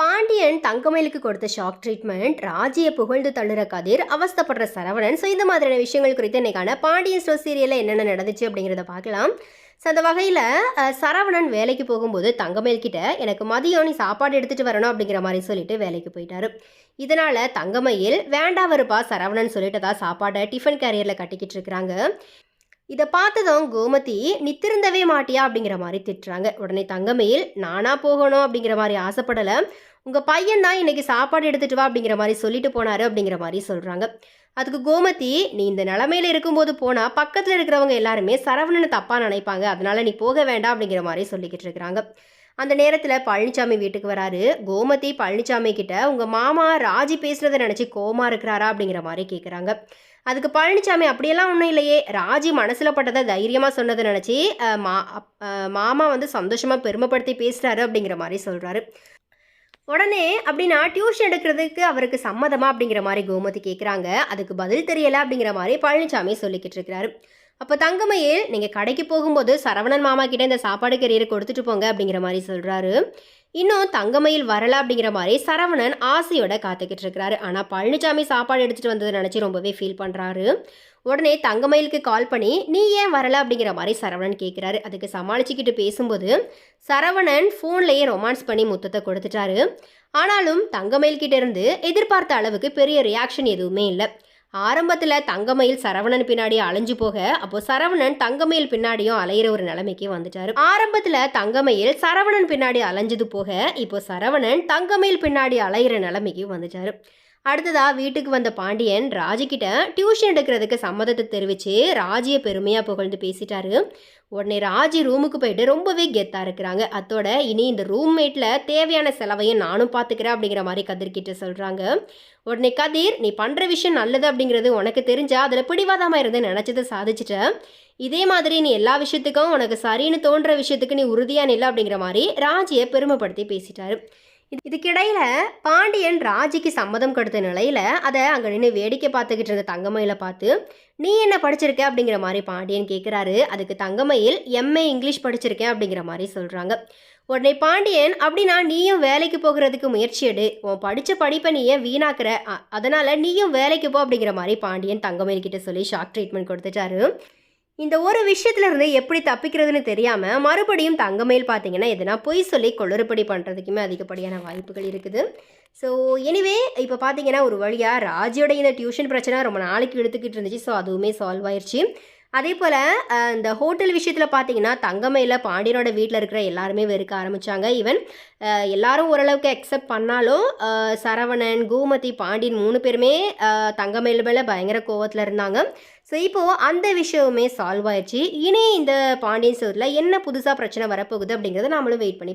பாண்டியன் தங்கமயிலுக்கு கொடுத்த shock treatment ராஜியை புகழ்ந்து தள்ளுற கதிர் அவஸ்தப்படுற சரவணன். ஸோ இந்த மாதிரியான விஷயங்கள் குறித்து இன்னைக்கான பாண்டியன் ஸ்டோ சீரியலில் என்னென்ன நடந்துச்சு அப்படிங்கிறத பார்க்கலாம். ஸோ அந்த வகையில் சரவணன் வேலைக்கு போகும்போது தங்கமயில் கிட்ட எனக்கு மதியம் நீ சாப்பாடு எடுத்துகிட்டு வரணும் அப்படிங்கிற மாதிரி சொல்லிட்டு வேலைக்கு போயிட்டாரு. இதனால் தங்கமயில் வேண்டா வருப்பா சரவணன் சொல்லிட்டதா சாப்பாடை டிஃபன் கேரியரில் கட்டிக்கிட்டு இருக்கிறாங்க. இதை பார்த்ததும் கோமதி நீ திருந்தவே மாட்டியா? அப்படிங்கிற மாதிரி திட்டுறாங்க. உடனே தங்கமயில் நானா போகணும் அப்படிங்கிற மாதிரி ஆசைப்படலை. உங்கள் பையன் தான் இன்றைக்கி சாப்பாடு எடுத்துட்டு வா அப்படிங்கிற மாதிரி சொல்லிட்டு போனாரு அப்படிங்கிற மாதிரி சொல்கிறாங்க அதுக்கு கோமதி நீ இந்த நிலமையில இருக்கும்போது போனால் பக்கத்தில் இருக்கிறவங்க எல்லாருமே சரவணனை தப்பாக நினைப்பாங்க. அதனால நீ போக வேண்டாம் அப்படிங்கிற மாதிரி சொல்லிக்கிட்டு இருக்கிறாங்க. அந்த நேரத்தில் பழனிசாமி வீட்டுக்கு வராரு. கோமதி பழனிசாமி கிட்ட உங்கள் மாமா ராஜி பேசுகிறத நினச்சி கோமா இருக்கிறாரா? அப்படிங்கிற மாதிரி கேட்குறாங்க அதுக்கு பழனிசாமி அப்படியெல்லாம் ஒன்றும் இல்லையே. ராஜி மனசில் பட்டதை தைரியமாக சொன்னதை நினச்சி மா மாமா வந்து சந்தோஷமாக பெருமைப்படுத்தி பேசுகிறாரு அப்படிங்கிற மாதிரி சொல்கிறாரு உடனே அப்படின்னா டியூஷன் எடுக்கிறதுக்கு அவருக்கு சம்மதமா அப்படிங்கிற மாதிரி கோமதி கேட்குறாங்க அதுக்கு பதில் தெரியல அப்படிங்கிற மாதிரி பழனிசாமி சொல்லிக்கிட்டு இருக்கிறாரு. அப்போ தங்கமயில் நீங்கள் கடைக்கு போகும்போது சரவணன் மாமா கிட்ட இந்த சாப்பாடு கரியரை கொடுத்துட்டு போங்க அப்படிங்கிற மாதிரி சொல்கிறாரு இன்னும் தங்கமயில் வரல அப்படிங்கிற மாதிரி சரவணன் ஆசையோட காத்துக்கிட்டு இருக்கிறாரு. ஆனால் பழனிசாமி சாப்பாடு எடுத்துகிட்டு வந்ததை நினச்சி ரொம்பவே ஃபீல் பண்ணுறாரு உடனே தங்கமயிலுக்கு கால் பண்ணி நீ ஏன் வரல? அப்படிங்கிற மாதிரி சரவணன் கேட்குறாரு அதுக்கு சமாளிச்சுக்கிட்டு பேசும்போது சரவணன் ஃபோன்லேயே ரொமான்ஸ் பண்ணி முத்தத்தை கொடுத்துட்டாரு. ஆனாலும் தங்கமயில்கிட்ட இருந்து எதிர்பார்த்த அளவுக்கு பெரிய ரியாக்ஷன் எதுவுமே இல்லை. ஆரம்பத்தில் தங்கமயில் சரவணன் பின்னாடி அலைஞ்சு போக அப்போ சரவணன் தங்கமயில் பின்னாடியும் அலையிற ஒரு நிலைமைக்கு வந்துட்டாரு. ஆரம்பத்தில் தங்கமயில் சரவணன் பின்னாடி அலைஞ்சது போக இப்போ சரவணன் தங்கமயில் பின்னாடி அலையிற நிலைமைக்கு வந்துட்டாரு. அடுத்ததாக வீட்டுக்கு வந்த பாண்டியன் ராஜிக்கிட்ட டியூஷன் எடுக்கிறதுக்கு சம்மதத்தை தெரிவித்து ராஜியை பெருமையாக புகழ்ந்து பேசிட்டாரு. உடனே ராஜி ரூமுக்கு போயிட்டு ரொம்பவே கெத்தாக இருக்கிறாங்க. அத்தோட இனி இந்த ரூம்மேட்டில் தேவையான செலவையும் நானும் பார்த்துக்கிறேன் அப்படிங்கிற மாதிரி கதிர்கிட்ட சொல்கிறாங்க உடனே கதிர் நீ பண்ணுற விஷயம் நல்லது அப்படிங்கிறது உனக்கு தெரிஞ்சால் அதில் பிடிவாதமாக இருந்து நினச்சதை சாதிச்சிட்ட. இதே மாதிரி நீ எல்லா விஷயத்துக்கும் உனக்கு சரின்னு தோன்ற விஷயத்துக்கு நீ உறுதியாக நில்லை அப்படிங்கிற மாதிரி ராஜியை பெருமைப்படுத்தி பேசிட்டாரு. இதுக்கிடையில பாண்டியன் ராஜிக்கு சம்மதம் கொடுத்த நிலையில அதை அங்க நின்று வேடிக்கை பார்த்துக்கிட்டு இருந்த தங்கமயில பார்த்து நீ என்ன படிச்சிருக்க? அப்படிங்கிற மாதிரி பாண்டியன் கேட்குறாரு அதுக்கு தங்கமயில் எம்ஏ இங்கிலீஷ் படிச்சிருக்கேன் அப்படிங்கிற மாதிரி சொல்றாங்க. உடனே பாண்டியன் அப்படின்னா நீயும் வேலைக்கு போகிறதுக்கு முயற்சி எடு. உன் படித்த படிப்பை நீ ஏன் வீணாக்குற? அதனால் அதனால நீயும் வேலைக்கு போ அப்படிங்கிற மாதிரி பாண்டியன் தங்கமயில் கிட்ட சொல்லி ஷாக் ட்ரீட்மெண்ட் கொடுத்துட்டாரு. இந்த ஒரு விஷயத்துல இருந்து எப்படி தப்பிக்கிறதுன்னு தெரியாம மறுபடியும் தங்கமயில் பார்த்தீங்கன்னா எதுனா பொய் சொல்லி கொளறுபடி பண்ணுறதுக்குமே அதிகப்படியான வாய்ப்புகள் இருக்குது. ஸோ எனிவே இப்போ பார்த்தீங்கன்னா ஒரு வழியாக ராஜியோட இந்த டியூஷன் பிரச்சனை ரொம்ப நாளைக்கு எடுத்துக்கிட்டு இருந்துச்சு. ஸோ அதுவுமே சால்வ் ஆயிடுச்சு அதே போல் இந்த ஹோட்டல் விஷயத்தில் பார்த்தீங்கன்னா தங்கமையில் பாண்டியனோட வீட்டில் இருக்கிற எல்லாருமே வெறுக்க ஆரம்பித்தாங்க ஈவன் எல்லாரும் ஓரளவுக்கு அக்செப்ட் பண்ணாலும் சரவணன் கோமதி பாண்டியன் மூணு பேருமே தங்கமையில் மேலே பயங்கர கோவத்தில் இருந்தாங்க. ஸோ இப்போது அந்த விஷயமுமே சால்வ் ஆயிடுச்சு. இனி இந்த பாண்டியன் சோரில் என்ன புதுசாக பிரச்சனை வரப்போகுது அப்படிங்கிறத நாமளும் வெயிட் பண்ணி